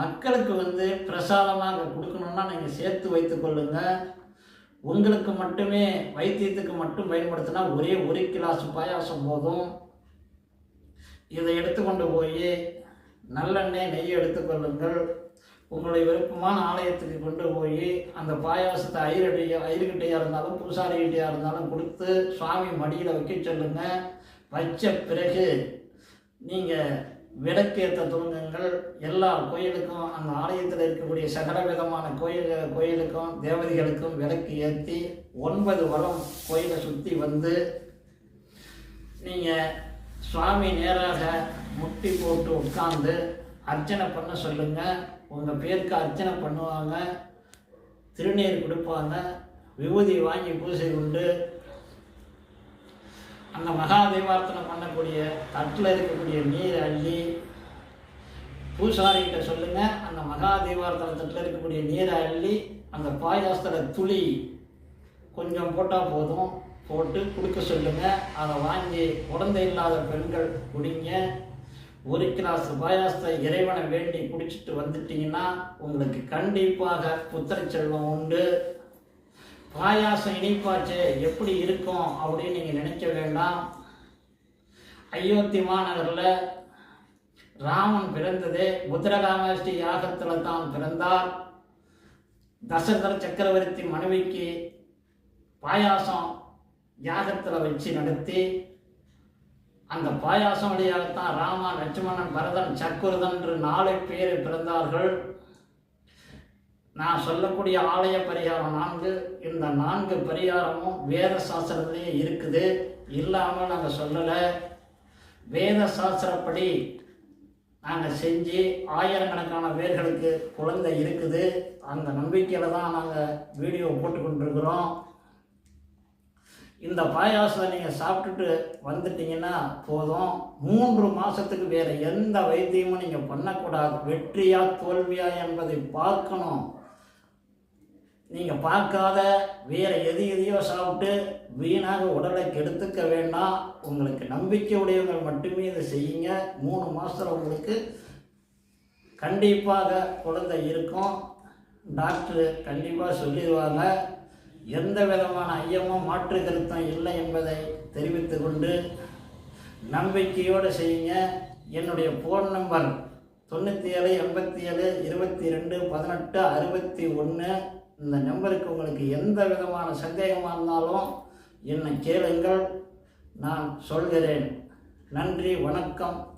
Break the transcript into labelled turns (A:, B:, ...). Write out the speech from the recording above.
A: மக்களுக்கு வந்து பிரசாதமாக கொடுக்கணும்னா நீங்கள் சேர்த்து வைத்து கொள்ளுங்க. உங்களுக்கு மட்டுமே வைத்தியத்துக்கு மட்டும் பயன்படுத்தினா ஒரே ஒரு கிளாஸ் பாயாசம் போதும். இதை எடுத்துக்கொண்டு போய் நல்லெண்ணெய் நெய் எடுத்துக்கொள்ளுங்கள் உங்களுடைய விருப்பமான ஆலயத்துக்கு கொண்டு போய் அந்த பாயாசத்தை ஐரடியா ஐருக்கிட்டையாக இருந்தாலும் பூசாரிகிட்டையாக இருந்தாலும் கொடுத்து சுவாமி மடியில் வைக்க சொல்லுங்கள் வச்ச பிறகு நீங்கள் விளக்கேற்ற துவங்கங்கள் எல்லா கோயிலுக்கும் அந்த ஆலயத்தில் இருக்கக்கூடிய சகல விதமான கோயில் கோயிலுக்கும் தேவதைகளுக்கும் விளக்கு ஏற்றி ஒன்பது வரம் கோயிலை சுற்றி வந்து நீங்கள் சுவாமி நேராக முட்டி போட்டு உட்கார்ந்து அர்ச்சனை பண்ண சொல்லுங்கள் உங்கள் பேருக்கு அர்ச்சனை பண்ணுவாங்க. திருநீர் கொடுப்பாங்க. விபூதி வாங்கி பூசை உண்டு. அந்த மகா தீபார்த்தனை பண்ணக்கூடிய தட்டில் இருக்கக்கூடிய நீர் அள்ளி பூசாரிகிட்ட சொல்லுங்க. அந்த மகா தீபார்த்தனை தட்டில் இருக்கக்கூடிய நீரை அள்ளி அந்த பாயாசத்தில் துளி கொஞ்சம் போட்டால் போதும். போட்டு கொடுக்க சொல்லுங்க. அதை வாங்கி குழந்தை இல்லாத பெண்கள் குடிங்க. ஒரு கிளாஸ் பாயாசத்தை இறைவனை வேண்டி குடிச்சிட்டு வந்துட்டீங்கன்னா உங்களுக்கு கண்டிப்பாக புத்திர செல்வம் உண்டு. பாயாசம் இனிப்பாச்சு எப்படி இருக்கும் அப்படின்னு நீங்கள் நினைக்க வேண்டாம். அயோத்தி மாநகரில் ராமன் பிறந்ததே புத்திரகாமஷ்டி யாகத்தில் தான் பிறந்தார். தசரதர சக்கரவர்த்தி மனைவிக்கு பாயாசம் யாகத்தில் வச்சு நடத்தி அந்த பாயாசம் வழியாகத்தான் ராமன் லட்சுமணன் பரதன் சக்குருதன் என்று நாலு பேர் பிறந்தார்கள். நான் சொல்லக்கூடிய ஆலய பரிகாரம் நான்கு. இந்த நான்கு பரிகாரமும் வேத சாஸ்திரத்திலேயே இருக்குது. இல்லாமல் நாங்கள் சொல்லலை. வேத சாஸ்திரப்படி நாங்கள் செஞ்சு ஆயிரக்கணக்கான பேர்களுக்கு குழந்தை இருக்குது. அந்த நம்பிக்கையில் தான் நாங்கள் வீடியோ போட்டுக்கொண்டிருக்கிறோம். இந்த பாயாசத்தை நீங்கள் சாப்பிட்டுட்டு வந்துட்டீங்கன்னா போதும். மூன்று மாதத்துக்கு வேறு எந்த வைத்தியமும் நீங்கள் பண்ணக்கூடாது. வெற்றியா தோல்வியா என்பதை பார்க்கணும். நீங்கள் பார்க்காத வேறு எது எதையோ சாப்பிட்டு வீணாக உடலை கெடுத்துக்க வேண்டாம் உங்களுக்கு நம்பிக்கை உடையவங்கள் மட்டுமே இதை செய்யுங்க. மூணு மாதத்தில் உங்களுக்கு கண்டிப்பாக குழந்தை இருக்கும். டாக்டர் கண்டிப்பாக சொல்லிடுவாங்க. எந்த விதமான ஐயமும் மாற்று கருத்தம் இல்லை என்பதை தெரிவித்து கொண்டு நம்பிக்கையோடு செய்யுங்க. என்னுடைய ஃபோன் நம்பர் தொண்ணூற்றி ஏழு எண்பத்தி ஏழு இருபத்தி ரெண்டு பதினெட்டு அறுபத்தி ஒன்று இந்த நம்பருக்கு உங்களுக்கு எந்த விதமான சந்தேகமாக இருந்தாலும் என்னை கேளுங்கள். நான் சொல்கிறேன். நன்றி வணக்கம்.